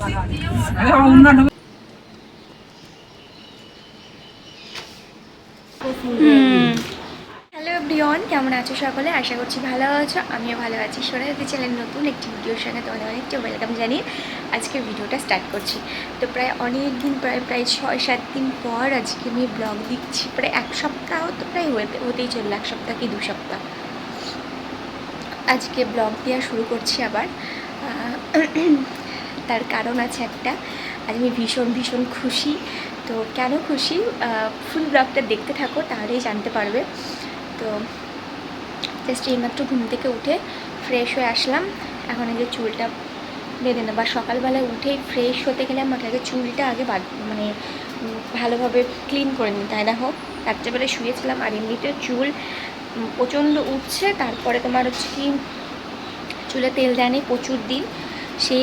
Hello Brian কেমন আছো সকলে? আশা করছি ভালো আছো। আমিও ভালো আছি। সোনাদি চ্যানেল নতুন একটি ভিডিওর সঙ্গে তোমাদের অনেকটা ওয়েলকাম জানিয়ে আজকে ভিডিওটা স্টার্ট করছি। তো প্রায় অনেক দিন, প্রায় প্রায় ছয়, সাত দিন পর আজকে আমি ব্লগ দিচ্ছি। প্রায় এক সপ্তাহ তো প্রায় হতে হতেই চলল, এক সপ্তাহ কি দু সপ্তাহ। আজকে ব্লগ দেওয়া শুরু করছি আবার। তার কারণ আছে একটা। আজ আমি ভীষণ ভীষণ খুশি। তো কেন খুশি? ফুল ব্লগটা দেখতে থাকো, তাহলেই জানতে পারবে। তো জাস্ট এইমাত্র ঘুম থেকে উঠে ফ্রেশ হয়ে আসলাম। এখন যে চুলটা বেঁধে নেব। আর সকালবেলায় উঠেই ফ্রেশ হতে গেলে আমাকে আগে চুলটা আগে মানে ভালোভাবে ক্লিন করে নিতে হয়। দেখো, রাত্রেবেলায় শুয়েছিলাম আর এমনিতে চুল প্রচণ্ড উঠছে তারপরে তোমার হচ্ছে কি, চুলে তেল দেয়নি প্রচুর দিন। সে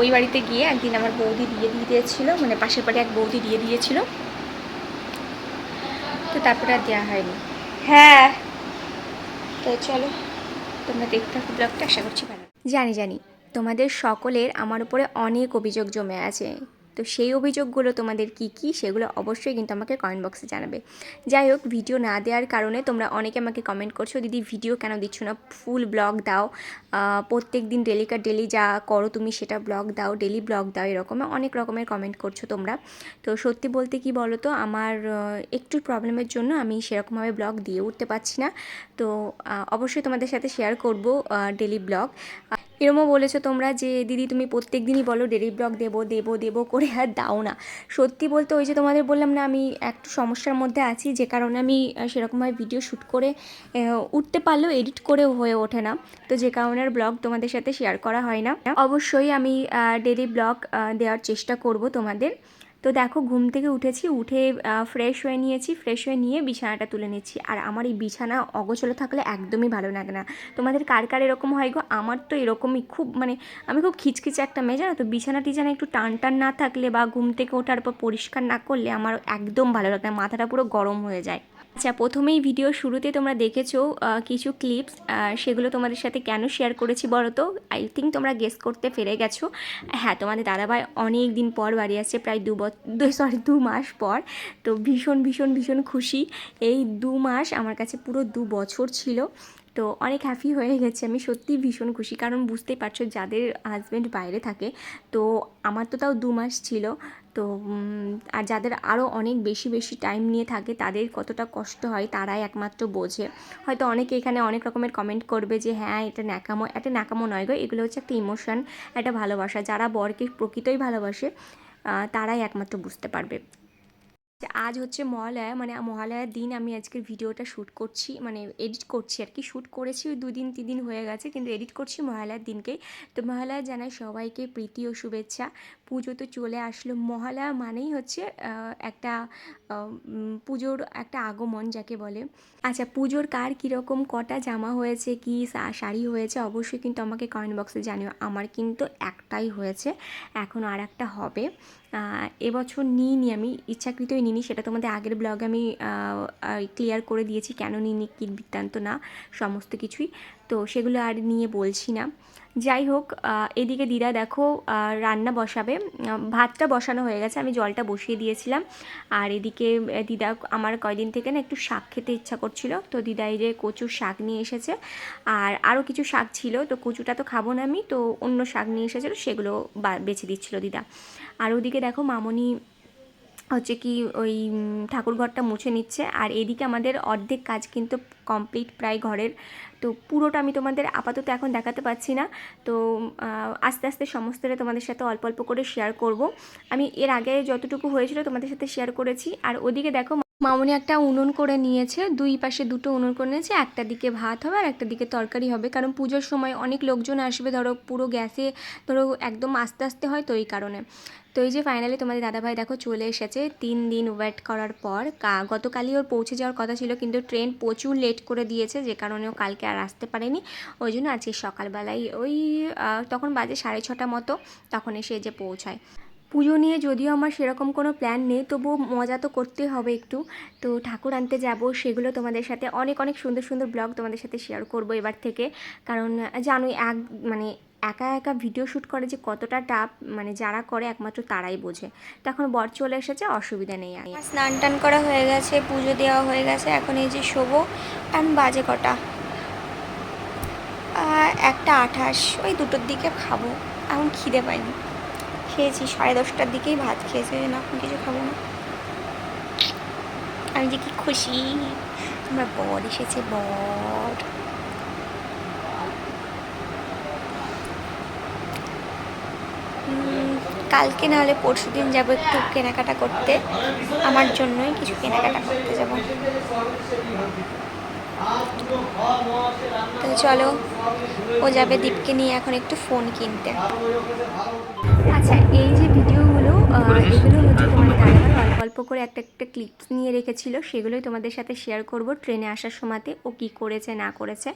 ওই বাড়িতে গিয়ে একদিন আমার বৌদি দিয়ে দিয়ে দিয়েছিল মানে পাশের বাড়ি এক বৌদি দিয়ে দিয়েছিল। তো তারপরে আর দেওয়া হয়নি। হ্যাঁ। তো চলো তোমরা দেখতে থাকো ব্লগটা আশা করছি ভালো জানি জানি। তোমাদের সকলের আমার উপরে অনেক অভিযোগ জমে আছে। তো সেই অভিযোগগুলো তোমাদের কি কি সেগুলো অবশ্যই কিন্তু আমাকে কমেন্ট বক্সে জানাবে। যাই হোক ভিডিও না দেওয়ার কারণে তোমরা অনেকে আমাকে কমেন্ট করছ, দিদি ভিডিও কেন দিচ্ছ না? ফুল ব্লগ দাও। প্রত্যেক দিন ডেলিকার ডেলি যা করো তুমি সেটা ব্লগ দাও ডেলি ব্লগ দাও। এরকম অনেক রকমের কমেন্ট করছ তোমরা। তো সত্যি বলতে কি বলো তো আমার একটু প্রবলেমের জন্য আমি সেরকমভাবে ব্লগ দিয়ে উঠতে পারছি না। তো অবশ্যই তোমাদের সাথে শেয়ার করব ডেলি ব্লগ এরমও বলেছ তোমরা যে, দিদি, তুমি প্রত্যেক দিনই বলো ডেলি ব্লগ দেবো দেবো দেবো করে আর দাও না। সত্যি বলতে ওই যে তোমাদের বললাম না, আমি একটু সমস্যার মধ্যে আছি, যে কারণে আমি সেরকমভাবে ভিডিও শ্যুট করে উঠতে পারলেও এডিট করে হয়ে ওঠে না। তো যে কারণে ব্লগ তোমাদের সাথে শেয়ার করা হয় না। অবশ্যই আমি ডেলি ব্লগ দেওয়ার চেষ্টা করব তোমাদের। তো দেখো, ঘুম থেকে উঠেছি, উঠে ফ্রেশ হয়ে নিয়েছি ফ্রেশ হয়ে নিয়ে বিছানাটা তুলে নিচ্ছি। আর আমার এই বিছানা অগোছলো থাকলে একদমই ভালো লাগে না। তোমাদের কার কার এরকম হয় গো? আমার তো এরকমই খুব মানে আমি খুব খিচখিচে একটা মেয়ে, জানো তো? বিছানা টিছানা একটু টান টান না থাকলে বা ঘুম থেকে ওঠার পর পরিষ্কার না করলে আমার একদম ভালো লাগে না। মাথাটা পুরো গরম হয়ে যায়। আচ্ছা প্রথমেই ভিডিও শুরুতে তোমরা দেখেছ কিছু ক্লিপস সেগুলো তোমাদের সাথে কেন শেয়ার করেছি বলো তো আই থিঙ্ক তোমরা গেস করতে পেরে গেছো। হ্যাঁ তোমাদের দাদাভাই অনেক দিন পর বাড়ি আসছে, প্রায় দু সরি দু মাস পর। তো ভীষণ ভীষণ ভীষণ খুশি। এই দু মাস আমার কাছে পুরো দু বছর ছিল। তো অনেক হ্যাপি হয়ে গেছে আমি, সত্যিই ভীষণ খুশি। কারণ বুঝতেই পারছ, যাদের হাজব্যান্ড বাইরে থাকে, তো আমার তো তাও দু মাস ছিল। তো আর যাদের আরও অনেক বেশি বেশি টাইম নিয়ে থাকে, তাদের কতটা কষ্ট হয় তারাই একমাত্র বোঝে। হয়তো অনেকে এখানে অনেক রকমের কমেন্ট করবে যে হ্যাঁ এটা ন্যাকামো এটা ন্যাকামো নয় গো, এগুলো হচ্ছে একটা ইমোশন একটা ভালোবাসা। যারা বরকে প্রকৃতই ভালোবাসে তারাই একমাত্র বুঝতে পারবে। আজ হচ্ছে মহালয়া মানে মহালয়ার দিন আমি আজকের ভিডিওটা শ্যুট করছি মানে এডিট করছি আর কি। শ্যুট করেছি ওই দুদিন তিন দিন হয়ে গেছে, কিন্তু এডিট করছি মহালয়ার দিনকেই তো মহালয়া জানাই সবাইকে প্রীতি ও শুভেচ্ছা। পুজো তো চলে আসলো। মহালয়া মানেই হচ্ছে একটা পুজোর একটা আগমন যাকে বলে। আচ্ছা পুজোর কার কীরকম কটা জামা হয়েছে, কি শাড়ি হয়েছে, অবশ্যই কিন্তু আমাকে কমেন্ট বক্সে জানিও। আমার কিন্তু একটাই হয়েছে, এখন আর একটা হবে। এবছর নিইনি আমি, ইচ্ছাকৃতই নিইনি, সেটা তোমাদের আগের ব্লগে আমি ক্লিয়ার করে দিয়েছি, কেন নিইনি কি বৃত্তান্ত না, সমস্ত কিছুই। তো সেগুলো আর নিয়ে বলছি না। যাই হোক এদিকে দিদা দেখো রান্না বসাবে। ভাতটা বসানো হয়ে গেছে, আমি জলটা বসিয়ে দিয়েছিলাম। আর এদিকে দিদা আমার কয়দিন থেকে না একটু শাক খেতে ইচ্ছা করছিল। তো দিদা এই যে কচুর শাক নিয়ে এসেছে। আর আরও কিছু শাক ছিল, তো কচুটা তো খাব না আমি, তো অন্য শাক নিয়ে এসেছিল, সেগুলো বেছে দিচ্ছিল দিদা। আর ওদিকে দেখো মামনি হচ্ছে কি ওই ঠাকুরঘরটা ঠাকুর ঘরটা মুছে নিচ্ছে। আর এদিকে আমাদের অর্ধেক কাজ কিন্তু কমপ্লিট প্রায় ঘরের। তো পুরোটা আমি তোমাদের আপাতত এখন দেখাতে পাচ্ছি না। তো আস্তে আস্তে সমস্তটা তোমাদের সাথে অল্প অল্প করে শেয়ার করব। আমি এর আগে যতটুকু হয়েছিল তোমাদের সাথে শেয়ার করেছি। আর ওদিকে দেখো মামনি একটা উনুন করে নিয়েছে, দুই পাশে দুটো উনুন করে নিয়েছে, একটা দিকে ভাত হবে আর একটা দিকে তরকারি হবে। কারণ পুজোর সময় অনেক লোকজন আসবে, ধরো পুরো গ্যাসে ধরো একদম আস্তে আস্তে হয় তো এই কারণে। তো এই যে ফাইনালি তোমাদের দাদাভাই দেখো চলে এসেছে, তিন দিন ওয়েট করার পর। গতকালই ওর পৌঁছে যাওয়ার কথা ছিল, কিন্তু ট্রেন প্রচুর লেট করে দিয়েছে, যে কারণে ও কালকে আর আসতে পারেনি। ওই জন্য আজকে সকালবেলায় ওই তখন বাজে সাড়ে ছটা মতো, তখন এসে যে পৌঁছায়। পুজো নিয়ে যদিও আমার সেরকম কোনো প্ল্যান নেই, তবুও মজা তো করতে হবে একটু। তো ঠাকুর আনতে যাব, সেগুলো তোমাদের সাথে অনেক অনেক সুন্দর সুন্দর ব্লগ তোমাদের সাথে শেয়ার করব এবার থেকে। কারণ জানোই এক মানে একা একা ভিডিও শ্যুট করে যে কতটা টাপ মানে যারা করে একমাত্র তারাই বোঝে। তো এখন বর চলে এসেছে, অসুবিধা নেই আর স্নান টান করা হয়ে গেছে, পুজো দেওয়া হয়ে গেছে, এখন এই যে শোবো, এখন বাজে কটা? একটা আঠাশ, ওই দুটোর দিকে খাব, এখন খিদে পাইনি। খেয়েছি, সাড়ে দশটার দিকেই ভাত খেয়েছি জন্য এখন কিছু খাব না। আমি যে কি খুশি, আমার বর এসেছে, বর। কালকে নাহলে পরশু দিন যাব একটু কেনাকাটা করতে, আমার জন্যই কিছু কেনাকাটা করতে যাব। তো চলো ও যাবে দীপকে নিয়ে এখন একটু ফোন কিনতে। আচ্ছা এই যে ভিডিওগুলো এগুলো হচ্ছে তোমাদের দাদাভাই অল্প অল্প করে একটা একটা ক্লিপস নিয়ে রেখেছিল সেগুলোই তোমাদের সাথে শেয়ার করব ট্রেনে আসার সময়তে ও কি করেছে না করেছে।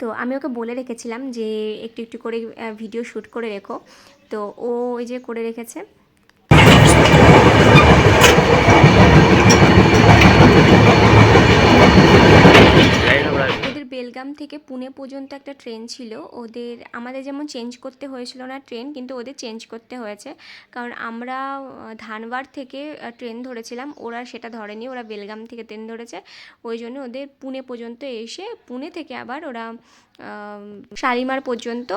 তো আমি ওকে বলে রেখেছিলাম যে একটু একটু করে ভিডিও শ্যুট করে রেখো। তো ও ওই যে করে রেখেছে। ওদের থেকে পুনে পর্যন্ত একটা ট্রেন ছিল। ওদের আমাদের যেমন চেঞ্জ করতে হয়েছিল না ট্রেন কিন্তু ওদের চেঞ্জ করতে হয়েছে। কারণ আমরা আহ, ধানবাদ থেকে ট্রেন ধরেছিলাম। ওরা সেটা ধরেনি ওরা বেলগাম থেকে ট্রেন ধরেছে। ওই জন্য ওদের পুনে পর্যন্ত এসে পুনে থেকে আবার ওরা শালিমার পর্যন্ত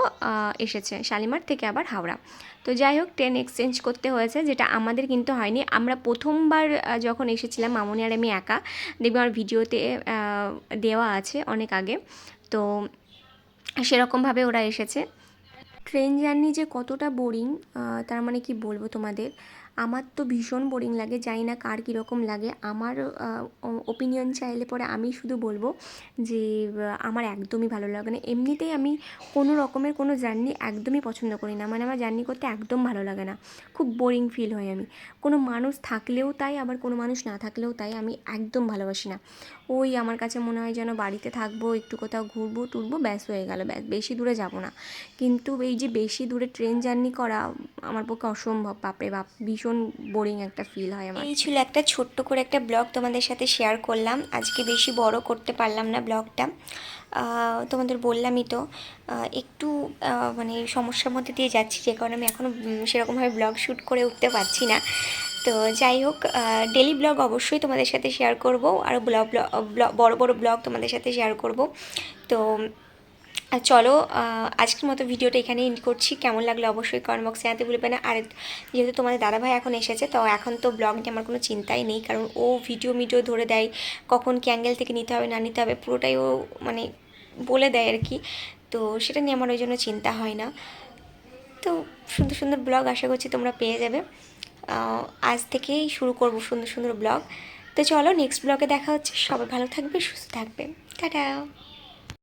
এসেছে। শালিমার থেকে আবার হাওড়া। তো যাই হোক ট্রেন এক্সচেঞ্জ করতে হয়েছে, যেটা আমাদের কিন্তু হয়নি। আমরা প্রথমবার যখন এসেছিলাম, মামনি আর আমি একা। দেখবে আমার ভিডিওতে দেওয়া আছে অনেক আগে। তো সেরকমভাবে ওরা এসেছে। ট্রেন জার্নি যে কতটা বোরিং তার মানে কি বলব তোমাদের? আমার তো ভীষণ বোরিং লাগে, জানি না কার কীরকম লাগে। আমার ওপিনিয়ন চাইলে পরে আমি শুধু বলব যে আমার একদমই ভালো লাগে না। এমনিতেই আমি কোনো রকমের কোনো জার্নি একদমই পছন্দ করি না। মানে আমার জার্নি করতে একদম ভালো লাগে না। খুব বোরিং ফিল হয় আমি। কোনো মানুষ থাকলেও তাই, আবার কোনো মানুষ না থাকলেও তাই আমি একদম ভালোবাসি না। ওই আমার কাছে মনে হয় যেন বাড়িতে থাকব, একটু কোথাও ঘুরবো, টুরবো, ব্যাস হয়ে গেল। ব্যাস, বেশি দূরে যাব না। কিন্তু এই যে বেশি দূরে ট্রেন জার্নি করা আমার পক্ষে অসম্ভব। বাপরে বাপ, ভীষণ বোরিং একটা ফিল হয় আমার। এই ছিল একটা ছোট্ট করে একটা ব্লগ তোমাদের সাথে শেয়ার করলাম। আজকে বেশি বড় করতে পারলাম না ব্লগটা তোমাদের বললামই তো। একটু মানে সমস্যার মধ্যে দিয়ে যাচ্ছি, যে কারণে আমি এখনও সেরকমভাবে ব্লগ শ্যুট করে উঠতে পারছি না। তো যাই হোক ডেলি ব্লগ অবশ্যই তোমাদের সাথে শেয়ার করব। আর ব্লগ বড় বড় ব্লগ তোমাদের সাথে শেয়ার করব। তো চলো আজকের মতো ভিডিওটা এখানে এন্ড করছি। কেমন লাগল অবশ্যই কমেন্ট বক্সে জানাতে ভুলবে না। আর যেহেতু তোমাদের দাদাভাই এখন এসেছে, তো এখন তো ব্লগ নিয়ে আমার কোনো চিন্তাই নেই, কারণ ও ভিডিও ভিডিও ধরে দেয়, কখন কি অ্যাঙ্গেল থেকে নিতে হবে, না নিতে হবে, পুরোটাই ও মানে বলে দেয় আর কি। তো সেটা নিয়ে আমার ওই জন্য চিন্তা হয় না। তো সুন্দর সুন্দর ব্লগ আশা করছি তোমরা পেয়ে যাবে। আজ থেকেই শুরু করব সুন্দর সুন্দর ব্লগ তো চলো নেক্সট ব্লগে দেখা হচ্ছে। সবাই ভালো থাকবে, সুস্থ থাকবে। টাটা!